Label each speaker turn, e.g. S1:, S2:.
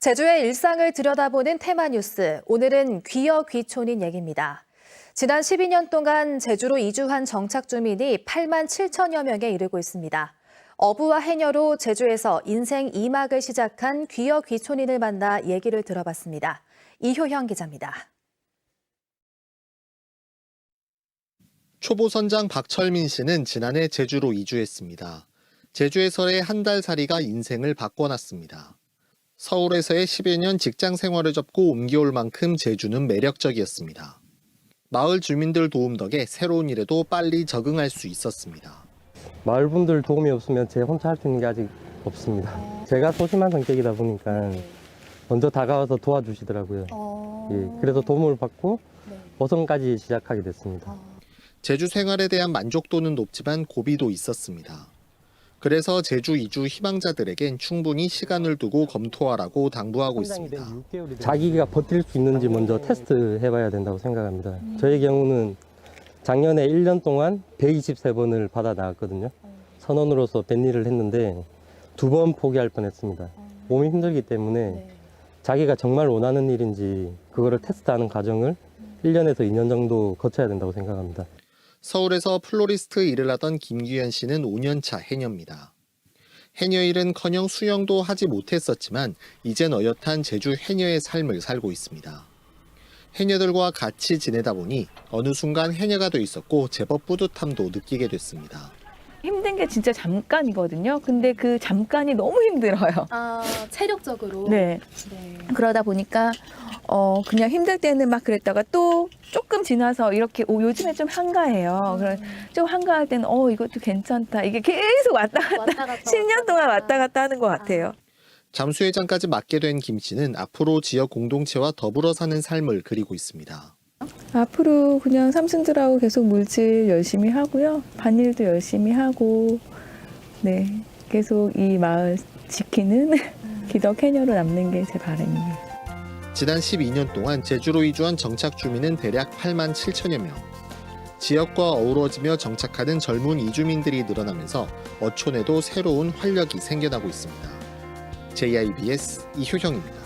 S1: 제주의 일상을 들여다보는 테마 뉴스. 오늘은 귀여 귀촌인 얘기입니다. 지난 12년 동안 제주로 이주한 정착 주민이 8만 7천여 명에 이르고 있습니다. 어부와 해녀로 제주에서 인생 2막을 시작한 귀여 귀촌인을 만나 얘기를 들어봤습니다. 이효형 기자입니다.
S2: 초보 선장 박철민 씨는 지난해 제주로 이주했습니다. 제주에서의 한 달 살이가 인생을 바꿔놨습니다. 서울에서의 10여 년 직장 생활을 접고 옮겨올 만큼 제주는 매력적이었습니다. 마을 주민들 도움 덕에 새로운 일에도 빨리 적응할 수 있었습니다.
S3: 마을 분들 도움이 없으면 제 혼자 할 수 있는 게 아직 없습니다. 제가 소심한 성격이다 보니까 먼저 다가와서 도와주시더라고요. 예, 그래서 도움을 받고 보성까지 시작하게 됐습니다.
S2: 제주 생활에 대한 만족도는 높지만 고비도 있었습니다. 그래서 제주 이주 희망자들에겐 충분히 시간을 두고 검토하라고 당부하고 있습니다.
S3: 자기가 버틸 수 있는지 먼저 테스트 해봐야 된다고 생각합니다. 저의 경우는 작년에 1년 동안 123번을 받아 나갔거든요. 선원으로서 뱃일을 했는데 두 번 포기할 뻔했습니다. 몸이 힘들기 때문에 자기가 정말 원하는 일인지 그거를 테스트하는 과정을 1년에서 2년 정도 거쳐야 된다고 생각합니다.
S2: 서울에서 플로리스트 일을 하던 김규현 씨는 5년차 해녀입니다. 해녀 일은커녕 수영도 하지 못했었지만 이젠 어엿한 제주 해녀의 삶을 살고 있습니다. 해녀들과 같이 지내다 보니 어느 순간 해녀가 돼 있었고 제법 뿌듯함도 느끼게 됐습니다.
S4: 힘든 게 진짜 잠깐이거든요. 근데 그 잠깐이 너무 힘들어요.
S1: 아, 체력적으로.
S4: 네.
S1: 네.
S4: 그러다 보니까 어 그냥 힘들 때는 막 그랬다가 또 조금 지나서 이렇게 오, 요즘에 좀 한가해요. 그래 좀 한가할 때는 어 이것도 괜찮다. 이게 계속 왔다 갔다
S1: 왔다 갔다.
S4: 10년 동안 왔다 갔다 하는 것 같아요.
S2: 잠수회장까지 맡게 된 김 씨는 앞으로 지역 공동체와 더불어 사는 삶을 그리고 있습니다.
S4: 앞으로 그냥 삼순들하고 계속 물질 열심히 하고요. 반일도 열심히 하고 네 계속 이 마을 지키는 기덕 해녀로 남는 게 제 바람입니다.
S2: 지난 12년 동안 제주로 이주한 정착 주민은 대략 8만 7천여 명. 지역과 어우러지며 정착하는 젊은 이주민들이 늘어나면서 어촌에도 새로운 활력이 생겨나고 있습니다. JIBS 이효형입니다.